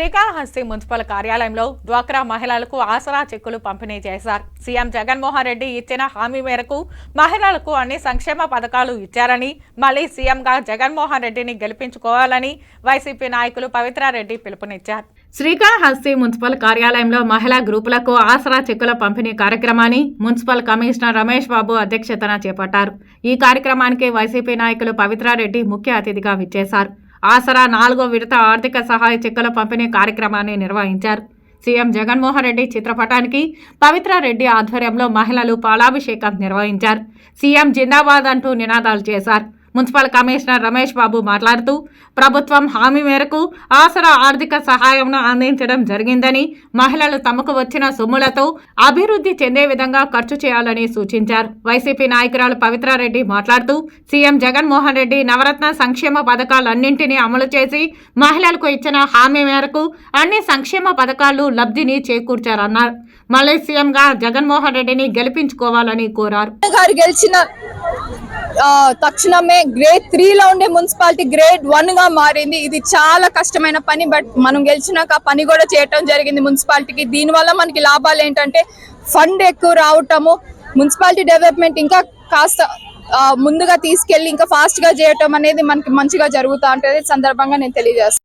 Srikalahasti municipal కార్యాలయంలో డ్వాక్రా మహిళలకు ఆసరా చెక్కులు పంపిణీ చేశారు. సీఎం జగన్మోహన్ రెడ్డి ఇచ్చిన హామీ మేరకు మహిళలకు అన్ని సంక్షేమ పథకాలు ఇచ్చారని మళ్ళీ సీఎంగా జగన్మోహన్ రెడ్డిని గెలిపించుకోవాలని వైసీపీ నాయకులు పవిత్రారెడ్డి పిలుపునిచ్చారు. శ్రీకాళహస్తి మున్సిపల్ కార్యాలయంలో మహిళా గ్రూపులకు ఆసరా చెక్కుల పంపిణీ కార్యక్రమాన్ని మున్సిపల్ కమిషనర్ రమేష్ బాబు అధ్యక్షతన చేపట్టారు. ఈ కార్యక్రమానికి వైసీపీ నాయకులు పవిత్రారెడ్డి ముఖ్య అతిథిగా విచ్చేశారు. ఆసరా నాలుగో విడత ఆర్థిక సహాయ చెక్కుల పంపిణీ కార్యక్రమాన్ని నిర్వహించారు. సీఎం జగన్మోహన్ రెడ్డి చిత్రపటానికి పవిత్రారెడ్డి ఆధ్వర్యంలో మహిళలు పాలాభిషేకం నిర్వహించారు. సీఎం జిందాబాద్ అంటూ నినాదాలు చేశారు. మున్సిపల్ కమిషనర్ రమేష్ బాబు మాట్లాడుతూ ప్రభుత్వం హామీ మేరకు ఆసరా ఆర్థిక సహాయంను అందించడం జరిగిందని మహిళలు తమకు వచ్చిన సొమ్ములతో అభివృద్ధి చెందే విధంగా ఖర్చు చేయాలని సూచించారు. వైసీపీ నాయకురాలు పవిత్రారెడ్డి మాట్లాడుతూ సీఎం జగన్మోహన్ రెడ్డి నవరత్న సంక్షేమ పథకాలన్నింటినీ అమలు చేసి మహిళలకు ఇచ్చిన హామీ మేరకు అన్ని సంక్షేమ పథకాలు లబ్ధిని చేకూర్చారన్నారు. మళ్ళీ సీఎంగా జగన్మోహన్ రెడ్డిని గెలిపించుకోవాలని కోరారు. గారు గెలిచిన తక్షణమే గ్రేడ్ త్రీ లో ఉండే మున్సిపాలిటీ గ్రేడ్ వన్గా మారింది. ఇది చాలా కష్టమైన పని బట్ మనం గెలిచినాక ఆ పని కూడా చేయటం జరిగింది మున్సిపాలిటీకి దీనివల్ల మనకి లాభాలు ఏంటంటే ఫండ్ ఎక్కువ రావటము మున్సిపాలిటీ డెవలప్మెంట్ ఇంకా కాస్త ఆ, ముందుగా తీసుకెళ్ళి ఇంకా ఫాస్ట్గా చేయటం అనేది మనకి మంచిగా జరుగుతూ ఉంటుంది. సందర్భంగా నేను తెలియజేస్తాను